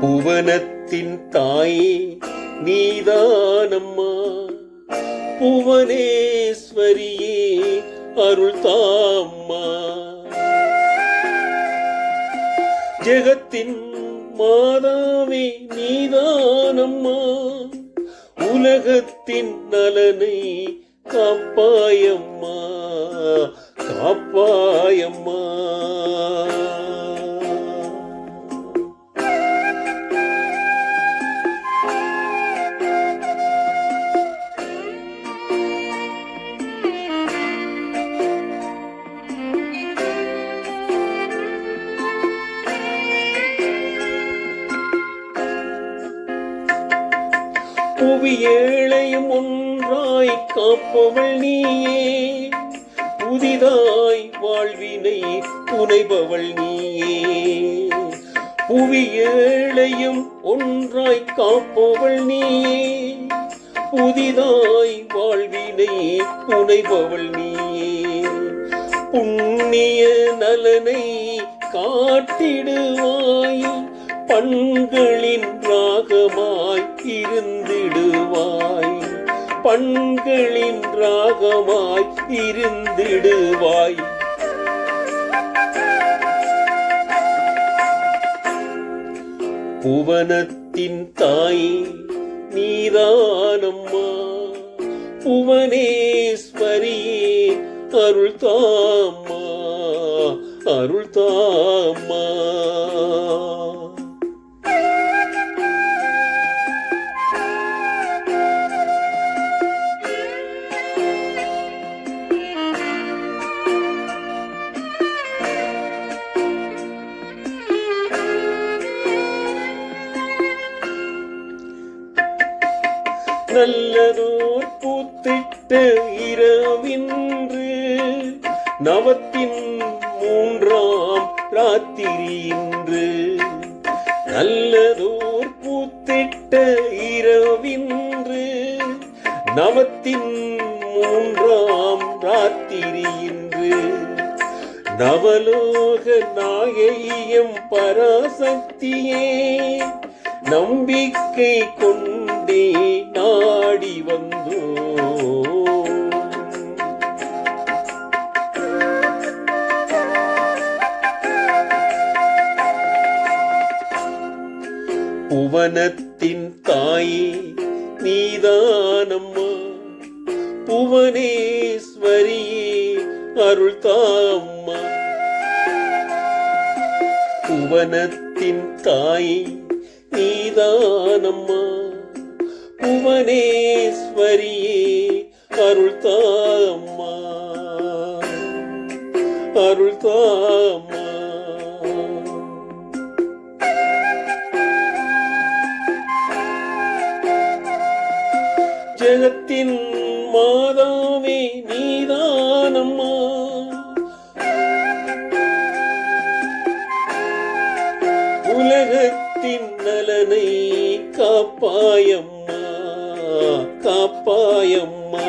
புவனத்தின் தாயே நீதானம்மா. புவனேஸ்வரியே அருள் தாம்மா ஜெகத்தின் மாதாவே நீதானம்மா. உலகத்தின் நலனை காப்பாயம்மா காப்பாயம்மா. புவி ஏழையும் ஒன்றாய் காப்பவள் நீயே. புதிதாய் வாழ்வினை புனைபவள் நீயே. புவி ஏழையும் ஒன்றாய் காப்பவள் நீயே. புதிதாய் வாழ்வினை புனைபவள் நீயே. புண்ணிய நலனை காட்டிடுவாயே பண்களின் ராகமாய் இருந்திடுவாய். பண்களின் ராகமாய் இருந்திடுவாய். புவனத்தின் தாய் நீதானம்மா புவனேஸ்வரியே அருள் தாம்மா அருள் தாம்மா நல்லதோர் பூத்திட்ட இரவின்று நவத்தின் மூன்றாம் ராத்திரி இன்று நல்லதோர் பூத்திட்ட இரவின்று நவத்தின் மூன்றாம் ராத்திரி இன்று நவலோக நாயையம் பராசக்தியே நம்பிக்கை கொண்டு நாடி வந்தோ. புவனத்தின் தாயே நீதானம்மா. புவனேஸ்வரியே அருள் தாம்மா புவனத்தின் தாயே நீதானம்மா. புவனேஸ்வரியே அருள் தாம்மா அருள் தாம்மா ஜெகத்தின் மாதாவே நீதானம்மா. உலகத்தின் நலனை காப்பாயம் காப்பாயம்மா